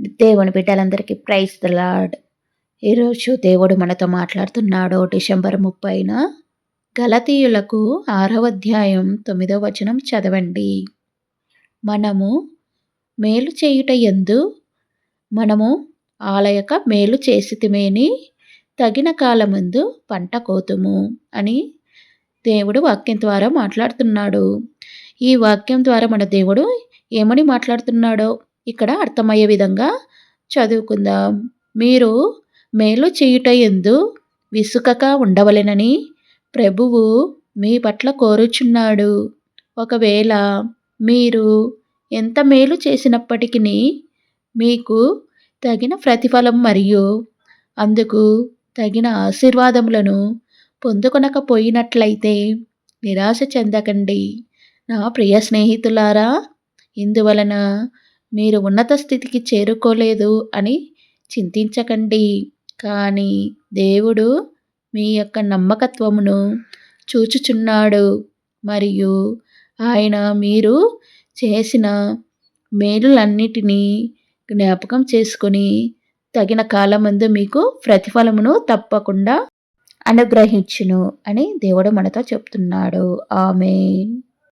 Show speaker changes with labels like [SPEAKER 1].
[SPEAKER 1] దేవుని బిడ్డలందరికీ praise the lord ఈరోజు దేవుడు మనతో మాట్లాడుతున్నాడు డిసెంబర్ ముప్పైన గలతీయులకు ఆరవ అధ్యాయం తొమ్మిదవ వచనం చదవండి. మనము మేలు చేయుట ఎందు మనము ఆలయక మేలు చేసితిమేని తగిన కాలముందు పంట కోతుము అని దేవుడు వాక్యం ద్వారా మాట్లాడుతున్నాడు. ఈ వాక్యం ద్వారా మన దేవుడు ఏమని మాట్లాడుతున్నాడో ఇక్కడ అర్థమయ్యే విధంగా చదువుకుందాం. మీరు మేలు చేయుట ఎందు విసుకక ఉండవలెనని ప్రభువు మీ పట్ల కోరుచున్నాడు. ఒకవేళ మీరు ఎంత మేలు చేసినప్పటికీ మీకు తగిన ప్రతిఫలం మరియు అందుకు తగిన ఆశీర్వాదములను పొందుకొనకపోయినట్లయితే నిరాశ చెందకండి. నా ప్రియ స్నేహితులారా ఇందువలన మీరు ఉన్నత స్థితికి చేరుకోలేదు అని చింతించకండి. కానీ దేవుడు మీ యొక్క నమ్మకత్వమును చూచుచున్నాడు. మరియు ఆయన మీరు చేసిన మేలులన్నిటినీ జ్ఞాపకం చేసుకుని తగిన కాలమందు మీకు ప్రతిఫలమును తప్పకుండా అనుగ్రహించును అని దేవుడు మనతో చెప్తున్నాడు. ఆమె